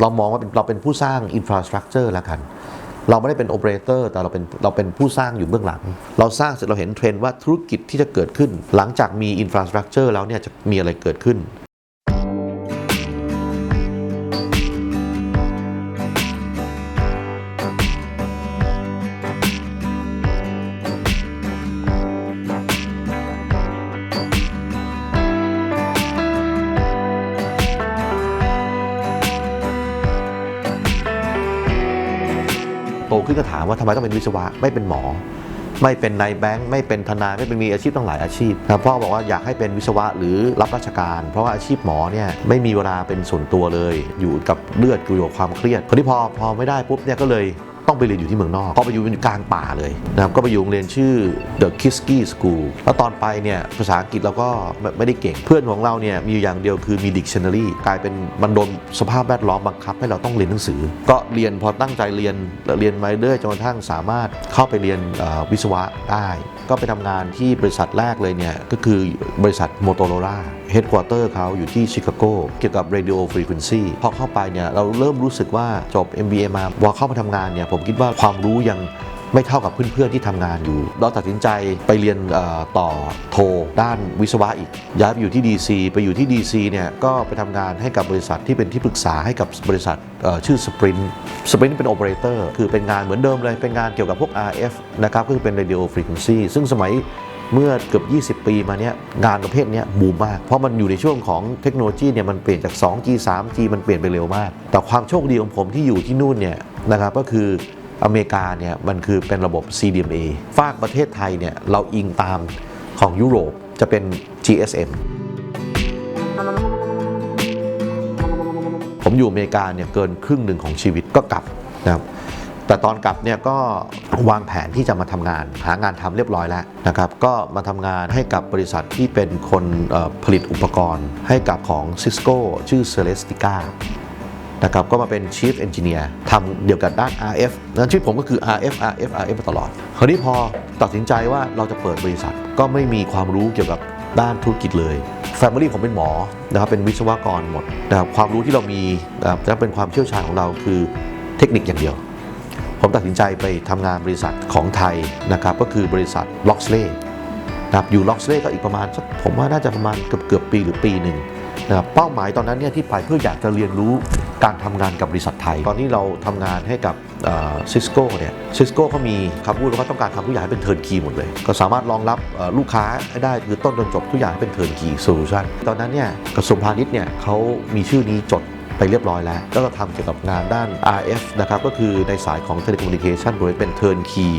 เรามองว่าเป็นเราเป็นผู้สร้างอินฟราสตรักเจอร์แล้วกัน เราไม่ได้เป็นโอเปอเรเตอร์แต่เราเป็นเราเป็นผู้สร้างอยู่เบื้องหลัง เราสร้างเสร็จเราเห็นเทรนด์ว่าธุรกิจที่จะเกิดขึ้น หลังจากมีอินฟราสตรักเจอร์แล้วเนี่ยจะมีอะไรเกิดขึ้น ขึ้นก็ถามว่าทำไมต้องเป็นวิศวะไม่เป็นหมอ ไม่เป็นนายแบงค์ไม่เป็นทนายไม่เป็นมีอาชีพต้องหลายอาชีพนะพ่อบอกว่าอยากให้เป็นวิศวะหรือรับราชการ เพราะว่าอาชีพหมอเนี่ยไม่มีเวลาเป็นส่วนตัวเลย อยู่กับเลือดอยู่กับความเครียดคนที่พอพอไม่ได้ปุ๊บเนี่ยก็เลย ต้องไปเรียนอยู่ที่เมืองนอกพอไปอยู่กลางป่าเลยนะครับก็ไปอยู่โรงเรียนชื่อ The Kiski School แล้วตอนไปเนี่ยภาษาอังกฤษเราก็ไม่ได้เก่งเพื่อนของเราเนี่ยมีอยู่อย่างเดียวคือมี dictionary กลายเป็นมันโดนสภาพแวดล้อมบังคับให้เราต้องเรียนหนังสือ ก็เรียนพอตั้งใจเรียนเรียนมาเรื่อยจนกระทั่งสามารถเข้าไปเรียนวิศวะได้ ก็ไปทำงานที่บริษัทแรกเลยเนี่ยก็คือบริษัท Motorola เฮด q u อเตอร์เขาอยู่ที่ชิคาโกเกี่ยวกับ radio frequency พอเข้าไปเนี่ยเราเริ่มรู้สึกว่าจบ MBA มาพอเข้ามาทำงานเนี่ยผมคิดว่าความรู้ยังไม่เท่ากับเพื่อนๆที่ทำงานอยู่ เราตัดสินใจไปเรียนต่อโทด้านวิศวะอีก ย้ายไปอยู่ที่ DC ไปอยู่ที่ DC เนี่ยก็ไปทำงานให้กับบริษัทที่เป็นที่ปรึกษาให้กับบริษัทชื่อ Sprint Sprint เป็นโอเปอเรเตอร์คือเป็นงานเหมือนเดิมเลย เป็นงานเกี่ยวกับพวก RF นะครับก็คือเป็น radio frequency ซึ่งสมัย เมื่อเกือบ 20 ปีมาเนี้ยงานประเภทนี้บูมมาก เพราะมันอยู่ในช่วงของเทคโนโลยีเนี่ยมันเปลี่ยนจาก 2G 3G มันเปลี่ยนไปเร็วมาก แต่ความโชคดีของผมที่อยู่ที่นู่นเนี่ยนะครับก็คืออเมริกาเนี่ยมันคือเป็นระบบ CDMA ฝากประเทศไทยเนี่ยเราอิงตามของยุโรปจะเป็น GSM ผมอยู่อเมริกาเนี่ยเกินครึ่งหนึ่งของชีวิตก็กลับนะครับ แต่ตอนกลับเนี่ยก็วางแผนที่จะมาทำงาน หางานทำเรียบร้อยแล้วนะครับก็มาทำงานให้กับบริษัทที่เป็นคนผลิตอุปกรณ์ ให้กับของ Cisco ชื่อ Celestica นะครับก็มาเป็น Chief Engineer ทำเดียวกับด้าน RF นั้นชื่อผมก็คือ RF RF RF มาตลอด คราวนี้พอตัดสินใจว่าเราจะเปิดบริษัท ก็ไม่มีความรู้เกี่ยวกับด้านธุรกิจเลย Family ผมเป็นหมอนะครับเป็นวิศวกรหมดนะครับความรู้ที่เรามีนะครับและเป็นความเชี่ยวชาญของเราคือเทคนิคอย่างเดียว ผมตัดสินใจไปทำงานบริษัทของไทยนะครับก็คือบริษัทล็อกสเล่นะครับอยู่ล็อกสเล่ก็อีกประมาณสักผมว่าน่าจะประมาณเกือบเกือบปีหรือปีหนึ่งนะครับเป้าหมายตอนนั้นเนี่ยที่ไปเพื่ออยากจะเรียนรู้การทำงานกับบริษัทไทย ตอนนี้เราทำงานให้กับซิสโก้เนี่ยซิสโก้เขามีคำพูดว่าต้องการทำทุกอย่างให้เป็นเทิร์นคีหมดเลย ก็สามารถรองรับลูกค้าให้ได้คือต้นจนจบทุกอย่างให้เป็นเทิร์นคีโซลูชันตอนนั้นเนี่ยกระทรวงพาณิชย์เนี่ยเขามีชื่อนี้จด ไปเรียบร้อยแล้ว แล้วเราทำเกี่ยวกับงานด้าน RF นะครับก็คือในสายของ Telecommunication โดยเป็น Turnkey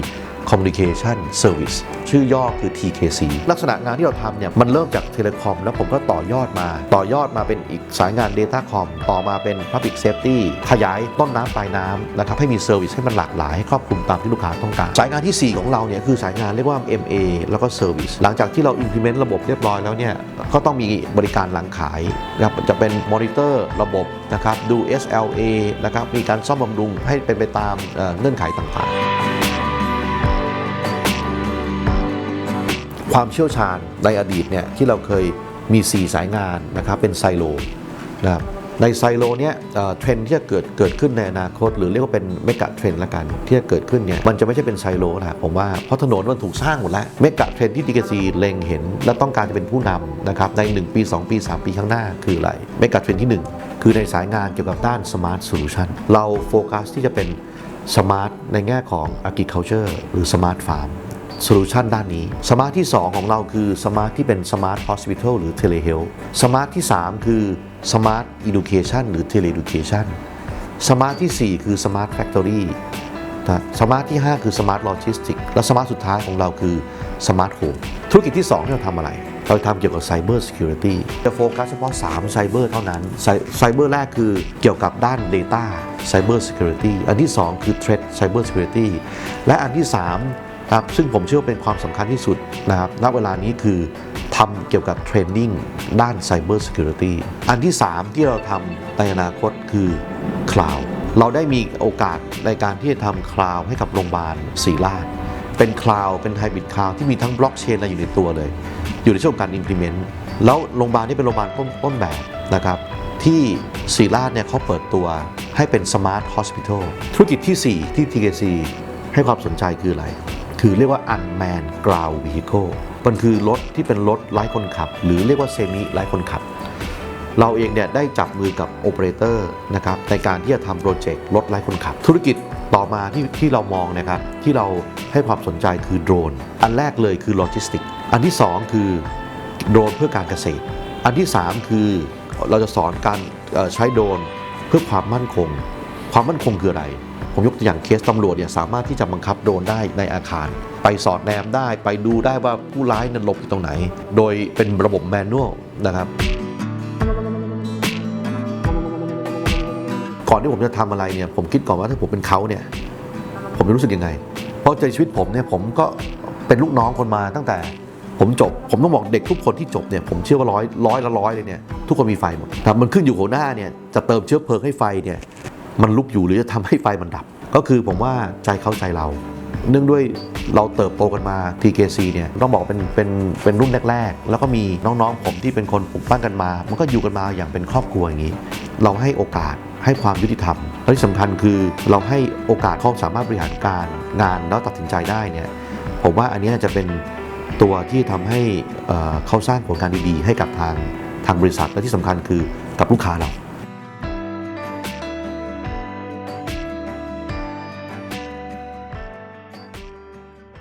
Communication Service ชื่อย่อคือ TKC ลักษณะงานที่เราทำเนี่ยมันเริ่มจากเทเลคอมแล้วผมก็ต่อยอดมา ต่อยอดมาเป็นอีกสายงาน Datacom ต่อมาเป็น Public Safety ขยายต้นน้ำปลายน้ำนะครับให้มีเซอร์วิสให้มันหลากหลายให้ครอบคลุมตามที่ลูกค้าต้องการ สายงานทีสี่4 ของเราเนี่ยคือสายงานเรียกว่า MA แล้วก็ Service หลังจากที่เรา implement ระบบเรียบร้อยแล้วเนี่ยก็ต้องมีบริการหลังขายนะครับจะเป็นมอนิเตอร์ระบบนะครับดู SLA นะครับมีการซ่อมบำรุงให้เป็นไปตามเอ่อเงื่อนไขต่างๆ ความเชี่ยวชาญในอดีตเนี่ยที่เราเคยมี 4 สายงานนะครับเป็นไซโลนะครับในไซโลเนี่ยเทรนที่จะเกิดเกิดขึ้นในอนาคต หรือเรียกว่าเป็นเมกะเทรนละกัน ที่จะเกิดขึ้นเนี่ยมันจะไม่ใช่เป็นไซโลแล้วผมว่าเพราะถนนมันถูกสร้างหมดแล้วเมกะเทรนที่ดีกซีเล็งเห็น และต้องการจะเป็นผู้นำนะครับใน 1 ปี 2 ปี 3 ปีข้างหน้าคืออะไรเมกะเทรนที่ 1 คือในสายงานเกี่ยวกับด้าน Smart Solution เราโฟกัสที่จะเป็น Smart ในแง่ของ Agriculture หรือ Smart Farm โซลูชันด้านนี้ สมาร์ทที่ 2 ของเราคือสมาร์ทที่เป็นสมาร์ท Hospital หรือ Telehealth สมาร์ทที่ 3 คือสมาร์ท Education หรือ Teleeducation สมาร์ทที่ 4 คือสมาร์ท Factory นะสมาร์ทที่ 5 คือสมาร์ท Logistics และสมาร์ทสุดท้ายของเราคือสมาร์ทโฮมธุรกิจที่ 2 ที่เราทำอะไร เราทำเกี่ยวกับ Cyber Security จะโฟกัสเฉพาะ3 Cyber เท่านั้นไซเบอร์แรกคือเกี่ยวกับด้าน Data Cyber Security อันที่ 2 คือ Threat Cyber Security และอันที่ 3 ครับซึ่งผมเชื่อว่าเป็นความสำคัญที่สุดนะครับณเวลานี้คือทำเกี่ยวกับเทรนนิ่งด้าน Cyber Security อันที่ 3 ที่เราทำในอนาคตคือ Cloud เราได้มีโอกาสในการที่จะทำ Cloud ให้กับโรงพยาบาลศรีราชเป็น Cloud เป็น Hybrid Cloud ที่มีทั้งบล็อกเชนอะไรอยู่ในตัวเลย อยู่ในช่วงการ implement แล้วโรงพยาบาลนี้เป็นโรงพยาบาลต้นต้นแบบนะครับที่ศรีราชเนี่ยเขาเปิดตัวให้เป็น Smart Hospital ธุรกิจทีสี่ 4 ที่ TKC ให้ความสนใจคืออะไร คือเรียกว่า Unmanned Ground Vehicle มันคือรถที่เป็นรถไร้คนขับ หรือเรียกว่าเซมิไร้คนขับ เราเองเนี่ยได้จับมือกับโอเปอเรเตอร์นะครับในการที่จะทำโปรเจกต์รถไร้คนขับ ธุรกิจต่อมาที่ที่เรามองนะครับที่เราให้ความสนใจคือโดรน อันแรกเลยคือโลจิสติกอันที่ 2 คือโดรนเพื่อการเกษตร อันที่ 3 คือเราจะสอนการใช้โดรนเพื่อความมั่นคง ความมั่นคงคืออะไร ผมยกตัวอย่างเคสตำรวจเนี่ยสามารถที่จะบังคับโดรนได้ในอาคาร ไปสอดแนมได้ไปดูได้ว่าผู้ร้ายนั้นหลบอยู่ตรงไหน โดยเป็นระบบแมนนวลนะครับก่อนที่ผมจะทำอะไรเนี่ยผมคิดก่อนว่าถ้าผมเป็นเขาเนี่ยผมจะรู้สึกยังไง เพราะในชีวิตผมเนี่ยผมก็เป็นลูกน้องคนมาตั้งแต่ผมจบ ผมต้องบอกเด็กทุกคนที่จบเนี่ยผมเชื่อว่าร้อยร้อยละร้อยเลยเนี่ยทุกคนมีไฟหมดแต่มันขึ้นอยู่หัวหน้าเนี่ยจะเติมเชื้อเพลิงให้ไฟเนี่ย มันลุกอยู่หรือจะทำให้ไฟมันดับ ก็คือผมว่าใจเขาใจเรา เนื่องด้วยเราเติบโตกันมา TKC เนี่ยต้องบอกเป็นเป็นเป็นรุ่นแรก ๆ แล้วก็มีน้องๆผมที่เป็นคนปลูกปั้นกันมา มันก็อยู่กันมาอย่างเป็นครอบครัวอย่างนี้ เราให้โอกาสให้ความยุติธรรมและที่สำคัญคือเราให้โอกาสเขาสามารถบริหารการงานแล้วตัดสินใจได้เนี่ยผมว่าอันนี้จะเป็นตัวที่ทำให้เอ่อเขาสร้างผลงานดีๆ ให้กับทางทางบริษัทและที่สำคัญคือกับลูกค้าเรา